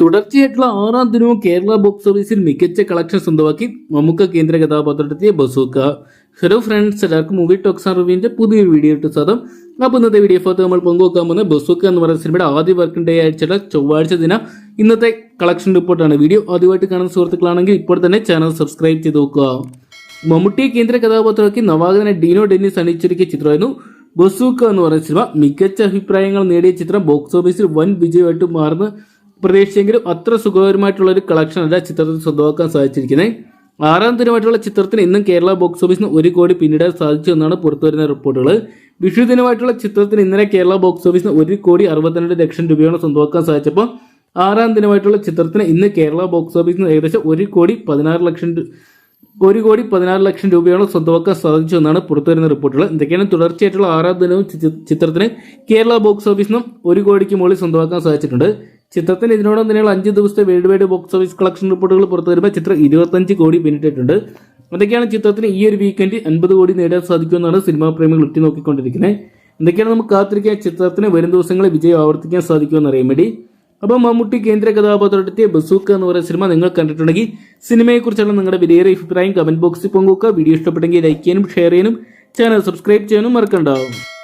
തുടർച്ചയായിട്ടുള്ള ആറാം ദിനവും കേരള ബോക്സ് ഓഫീസിൽ മികച്ച കളക്ഷൻ സ്വന്തമാക്കി മമ്മൂക്ക കേന്ദ്ര കഥാപാത്രത്തെത്തിയ ബസൂക്ക. ഹലോ ഫ്രണ്ട്സ് എല്ലാവർക്കും മൂവി ടോക്സ് റിവ്യൂവിന്റെ പുതിയൊരു വീഡിയോ ഇട്ട് സാധം അപ്പോൾ ഇന്നത്തെ വീഡിയോ ഭാഗത്ത് നമ്മൾ പങ്കുവെക്കാൻ പോകുന്ന ബസൂക്ക എന്ന് പറയുന്ന സിനിമയുടെ ആദ്യ വർക്കിംഗ് ഡേ ആഴ്ചയുടെ ചൊവ്വാഴ്ച ദിനം ഇന്നത്തെ കളക്ഷൻ റിപ്പോർട്ടാണ് വീഡിയോ ആദ്യമായിട്ട് കാണുന്ന സുഹൃത്തുക്കളാണെങ്കിൽ ഇപ്പോൾ തന്നെ ചാനൽ സബ്സ്ക്രൈബ് ചെയ്ത് നോക്കുക. മമ്മൂട്ടിയെ കേന്ദ്ര കഥാപാത്രമാക്കി നവാഗതനെ ഡീനോ ഡെന്നിസ് അണിയിച്ചൊരുക്കിയ ചിത്രമായിരുന്നു ബസൂക്ക എന്ന് പറയുന്ന സിനിമ മികച്ച അഭിപ്രായങ്ങൾ നേടിയ ചിത്രം ബോക്സ് ഓഫീസിൽ വൻ വിജയമായിട്ട് മാറുന്ന. പ്രതീക്ഷിച്ചെങ്കിലും അത്ര സുഖകരമായിട്ടുള്ള ഒരു കളക്ഷൻ അല്ല ചിത്രത്തിൽ സ്വന്തമാക്കാൻ സാധിച്ചിരിക്കുന്നത്. ആറാം ദിനമായിട്ടുള്ള ചിത്രത്തിന് ഇന്നും കേരള ബോക്സ് ഓഫീസിന് ഒരു കോടി പിന്നിടാൻ സാധിച്ചു എന്നാണ് പുറത്തുവരുന്ന റിപ്പോർട്ടുകൾ. വിഷു ദിനമായിട്ടുള്ള ചിത്രത്തിന് ഇന്നലെ കേരള ബോക്സ് ഓഫീസിന് ഒരു കോടി അറുപത്തിരണ്ട് ലക്ഷം രൂപയാണ് സ്വന്തമാക്കാൻ സാധിച്ചപ്പോൾ ആറാം ദിനമായിട്ടുള്ള ചിത്രത്തിന് ഇന്ന് കേരള ബോക്സ് ഓഫീസിന് ഏകദേശം ഒരു കോടി പതിനാറ് ലക്ഷം ഒരു കോടി പതിനാറ് ലക്ഷം രൂപയാണ് സ്വന്തമാക്കാൻ സാധിച്ചു എന്നാണ് പുറത്തുവരുന്ന റിപ്പോർട്ടുകൾ. എന്തൊക്കെയാണ് തുടർച്ചയായിട്ടുള്ള ആറാം ദിനവും ചിത്രത്തിന് കേരള ബോക്സ് ഓഫീസിനും ഒരു കോടിക്ക് മുകളിൽ സ്വന്തമാക്കാൻ സാധിച്ചിട്ടുണ്ട്. ഇതിനോടൊന്നും തന്നെയുള്ള അഞ്ച് ദിവസത്തെ world wide box office collection റിപ്പോർട്ടുകൾ പുറത്തു വരുമ്പോൾ ചിത്രം ഇരുപത്തഞ്ച് കോടി പിന്നിട്ടിട്ടുണ്ട്. എന്തൊക്കെയാണ് ചിത്രത്തിന് ഈ ഒരു വീക്കെൻഡ് അൻപത് കോടി നേടാൻ സാധിക്കുമെന്നാണ് സിനിമാ പ്രേമികൾ ഉറ്റി നോക്കിക്കൊണ്ടിരിക്കുന്നത്. എന്തൊക്കെയാണ് നമുക്ക് കാത്തിരിക്കാൻ ചിത്രത്തിന് വരും ദിവസങ്ങളിൽ വിജയം ആവർത്തിക്കാൻ സാധിക്കുമെന്ന് അറിയാൻ വേണ്ടി. അപ്പോൾ മമ്മൂട്ടി കേന്ദ്ര കഥാപാത്രത്തെ ബസൂക്ക എന്ന് പറയുന്ന സിനിമ നിങ്ങൾ കണ്ടിട്ടുണ്ടെങ്കിൽ സിനിമയെക്കുറിച്ചുള്ള നിങ്ങളുടെ വിലയേറെ അഭിപ്രായം കമന്റ് ബോക്സിൽ പങ്കുവെക്കുക. വീഡിയോ ഇഷ്ടപ്പെട്ടെങ്കിൽ ലൈക്ക് ചെയ്യാനും ഷെയർ ചെയ്യാനും ചാനൽ സബ്സ്ക്രൈബ് ചെയ്യാനും മറക്കണ്ടാവും